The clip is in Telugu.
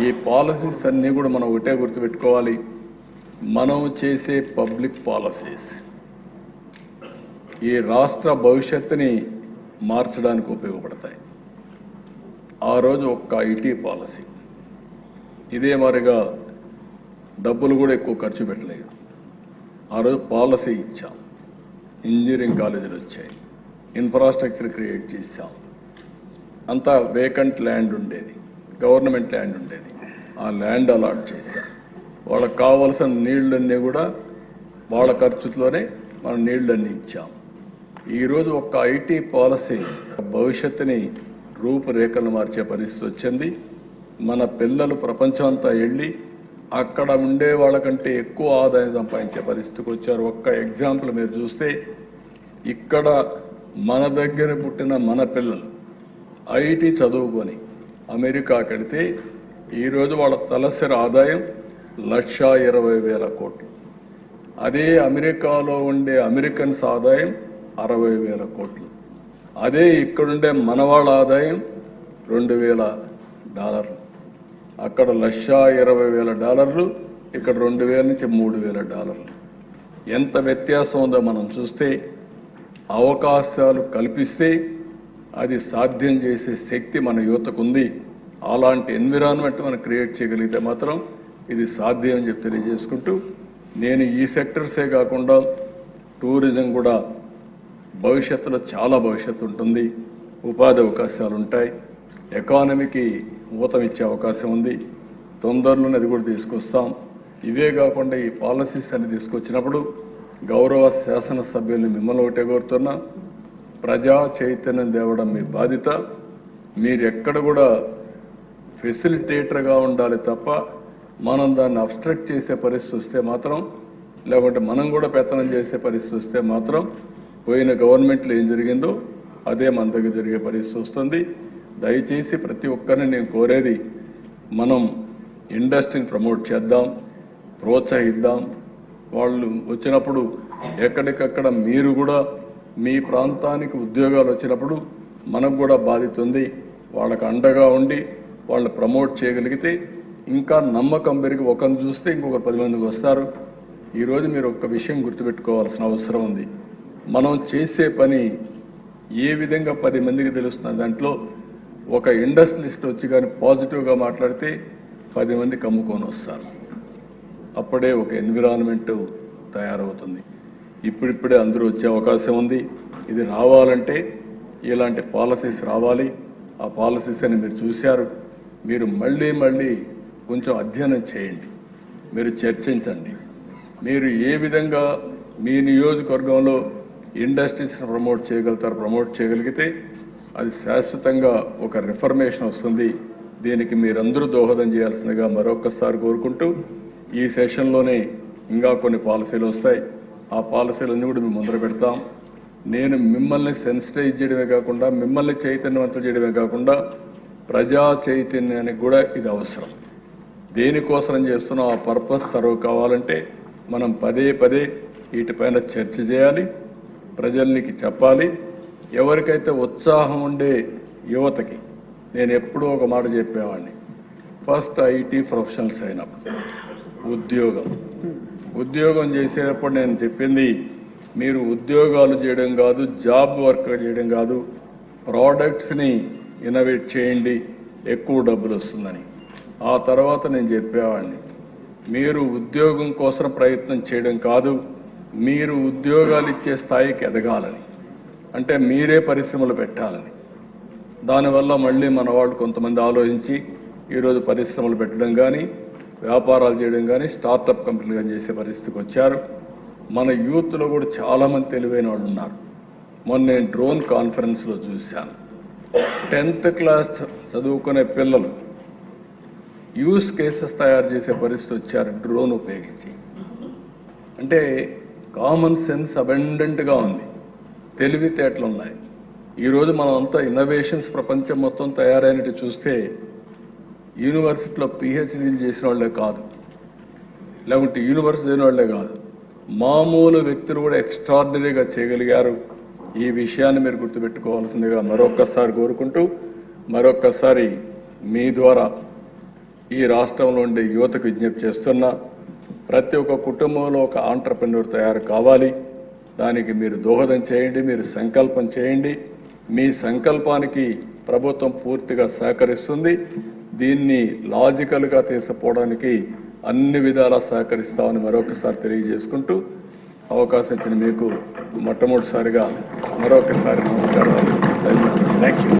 ఈ పాలసీస్ అన్నీ కూడా మనం ఒకటే గుర్తుపెట్టుకోవాలి. మనం చేసే పబ్లిక్ పాలసీస్. ఈ రాష్ట్ర భవిష్యత్తుని మార్చడానికి ఉపయోగపడతాయి. ఆ రోజు ఒక్క ఐటీ పాలసీ. ఇదే మరిగా డబ్బులు కూడా ఎక్కువ ఖర్చు పెట్టలేదు. ఆ రోజు పాలసీ ఇచ్చాం. ఇంజనీరింగ్ కాలేజీలు వచ్చాయి. ఇన్ఫ్రాస్ట్రక్చర్ క్రియేట్ చేశాం. అంతా వేకెంట్ ల్యాండ్ ఉండేది. గవర్నమెంట్ ల్యాండ్ ఉండేది. ఆ ల్యాండ్ అలాట్ చేశాం. వాళ్ళకి కావాల్సిన నీళ్ళన్నీ కూడా వాళ్ళ ఖర్చుతోనే మనం నీళ్ళన్నీ ఇచ్చాం. ఈరోజు ఒక్క ఐటీ పాలసీ భవిష్యత్తుని రూపురేఖలు మార్చే పరిస్థితి వచ్చింది. మన పిల్లలు ప్రపంచం అంతా వెళ్ళి అక్కడ ఉండే వాళ్ళకంటే ఎక్కువ ఆదాయం సంపాదించే పరిస్థితికి వచ్చారు. ఒక్క ఎగ్జాంపుల్ మీరు చూస్తే ఇక్కడ మన దగ్గర పుట్టిన మన పిల్లలు ఐటీ చదువుకొని అమెరికా కడితే ఈరోజు వాళ్ళ తలసరి ఆదాయం లక్ష ఇరవై వేల కోట్లు. అదే అమెరికాలో ఉండే అమెరికన్స్ ఆదాయం అరవై వేల కోట్లు. అదే ఇక్కడుండే మనవాళ్ళ ఆదాయం రెండు వేల డాలర్లు. అక్కడ లక్షా ఇరవై వేల డాలర్లు ఇక్కడ రెండు వేల నుంచి మూడు వేల డాలర్లు. ఎంత వ్యత్యాసం ఉందో మనం చూస్తే అవకాశాలు కల్పిస్తే అది సాధ్యం చేసే శక్తి మన యువతకు ఉంది అలాంటి ఎన్విరాన్మెంట్ మనం క్రియేట్ చేయగలిగితే మాత్రం ఇది సాధ్యం అని చెప్పి తెలియజేసుకుంటూ నేను ఈ సెక్టర్సే కాకుండా టూరిజం కూడా భవిష్యత్తులో చాలా భవిష్యత్తు ఉంటుంది. ఉపాధి అవకాశాలు ఉంటాయి ఎకానమీకి ఊతం ఇచ్చే అవకాశం ఉంది. తొందరలోనే అది కూడా తీసుకొస్తాం. ఇవే కాకుండా ఈ పాలసీస్ అని తీసుకొచ్చినప్పుడు గౌరవ శాసనసభ్యుల్ని మిమ్మల్ని ఒకటే కోరుతున్నా. ప్రజా చైతన్యం తేవడం మీ బాధ్యత. మీరు ఎక్కడ కూడా ఫెసిలిటేటర్గా ఉండాలి తప్ప మనం దాన్ని అబ్స్ట్రక్ట్ చేసే పరిస్థితి వస్తే మాత్రం లేకుంటే మనం కూడా పెత్తనం చేసే పరిస్థితి వస్తే మాత్రం పోయిన గవర్నమెంట్లో ఏం జరిగిందో అదే మన దగ్గర జరిగే పరిస్థితి వస్తుంది. దయచేసి ప్రతి ఒక్కరిని నేను కోరేది మనం ఇండస్ట్రీని ప్రమోట్ చేద్దాం ప్రోత్సహిద్దాం. వాళ్ళు వచ్చినప్పుడు ఎక్కడికక్కడ మీరు కూడా మీ ప్రాంతానికి ఉద్యోగాలు వచ్చినప్పుడు మనకు కూడా బాధితుంది వాళ్ళకు అండగా ఉండి వాళ్ళని ప్రమోట్ చేయగలిగితే ఇంకా నమ్మకం పెరిగి ఒకరిని చూస్తే ఇంకొక పది మందికి వస్తారు. ఈరోజు మీరు ఒక్క విషయం గుర్తుపెట్టుకోవాల్సిన అవసరం ఉంది. మనం చేసే పని ఏ విధంగా పది మందికి తెలుస్తుంది? దాంట్లో ఒక ఇండస్ట్రియలిస్ట్ వచ్చి కానీ పాజిటివ్గా మాట్లాడితే పది మంది కమ్ముకొని వస్తారు. అప్పుడే ఒక ఎన్విరాన్మెంట్ తయారవుతుంది. ఇప్పుడిప్పుడే అందరూ వచ్చే అవకాశం ఉంది. ఇది రావాలంటే ఇలాంటి పాలసీస్ రావాలి. ఆ పాలసీస్ అని మీరు చూశారు. మీరు మళ్ళీ మళ్ళీ కొంచెం అధ్యయనం చేయండి. మీరు చర్చించండి. మీరు ఏ విధంగా మీ నియోజకవర్గంలో ఇండస్ట్రీస్ని ప్రమోట్ చేయగలుగుతారు ప్రమోట్ చేయగలిగితే అది శాశ్వతంగా ఒక రిఫర్మేషన్ వస్తుంది. దీనికి మీరందరూ దోహదం చేయాల్సిందిగా మరొకసారి కోరుకుంటూ ఈ సెషన్లోనే ఇంకా కొన్ని పాలసీలు వస్తాయి. ఆ పాలసీలన్నీ కూడా మేము ముందర పెడతాం. నేను మిమ్మల్ని సెన్సిటైజ్ చేయడమే కాకుండా మిమ్మల్ని చైతన్యవంతం చేయడమే కాకుండా ప్రజా చైతన్యానికి కూడా ఇది అవసరం. దేనికోసం చేస్తున్నాం? ఆ పర్పస్ సర్వ్ కావాలంటే మనం పదే పదే వీటిపైన చర్చ చేయాలి ప్రజల్నికి చెప్పాలి. ఎవరికైతే ఉత్సాహం ఉండే యువతకి నేను ఎప్పుడూ ఒక మాట చెప్పేవాడిని. ఫస్ట్ ఐటీ ప్రొఫెషనల్స్ అయినప్పుడు ఉద్యోగం. ఉద్యోగం చేసేటప్పుడు నేను చెప్పింది మీరు ఉద్యోగాలు చేయడం కాదు జాబ్ వర్క్ చేయడం కాదు ప్రోడక్ట్స్ని ఇన్నోవేట్ చేయండి ఎక్కువ డబ్బులు వస్తుందని. ఆ తర్వాత నేను చెప్పేవాడిని మీరు ఉద్యోగం కోసం ప్రయత్నం చేయడం కాదు మీరు ఉద్యోగాలు ఇచ్చే స్థాయికి ఎదగాలని. అంటే మీరే పరిశ్రమలు పెట్టాలని. దానివల్ల మళ్ళీ మన వాళ్ళు కొంతమంది ఆలోచించి ఈరోజు పరిశ్రమలు పెట్టడం కానీ వ్యాపారాలు చేయడం కానీ స్టార్టప్ కంపెనీలు కానీ చేసే పరిస్థితికి వచ్చారు. మన యూత్లో కూడా చాలామంది తెలివైన వాళ్ళు ఉన్నారు. మొన్న నేను డ్రోన్ కాన్ఫరెన్స్లో చూశాను. టెన్త్ క్లాస్ చదువుకునే పిల్లలు యూస్ కేసెస్ తయారు చేసే పరిస్థితి వచ్చారు డ్రోన్ ఉపయోగించి. అంటే కామన్ సెన్స్ అబెండెంట్గా ఉంది. తెలివితేటలు ఉన్నాయి ఈరోజు మనం అంతా ఇన్నోవేషన్స్ ప్రపంచం మొత్తం తయారైనట్టు చూస్తే యూనివర్సిటీలో పిహెచ్డీలు చేసిన వాళ్ళే కాదు. లేకుంటే యూనివర్సిటీ లేని వాళ్ళే కాదు. మామూలు వ్యక్తులు కూడా ఎక్స్ట్రాడినరీగా చేయగలిగారు. ఈ విషయాన్ని మీరు గుర్తుపెట్టుకోవాల్సిందిగా మరొక్కసారి కోరుకుంటూ మరొక్కసారి మీ ద్వారా ఈ రాష్ట్రంలో ఉండే యువతకు విజ్ఞప్తి చేస్తున్నా ప్రతి ఒక్క కుటుంబంలో ఒక ఆంటర్ప్రెన్యూర్ తయారు కావాలి. దానికి మీరు దోహదం చేయండి మీరు సంకల్పం చేయండి. మీ సంకల్పానికి ప్రభుత్వం పూర్తిగా సహకరిస్తుంది. దీన్ని లాజికల్గా తీసుకుపోవడానికి అన్ని విధాలా సహకరిస్తామని మరొకసారి తెలియజేసుకుంటూ అవకాశం ఇచ్చిన మీకు మొట్టమొదటిసారిగా మరొకసారి నమస్కారాలు. Thank you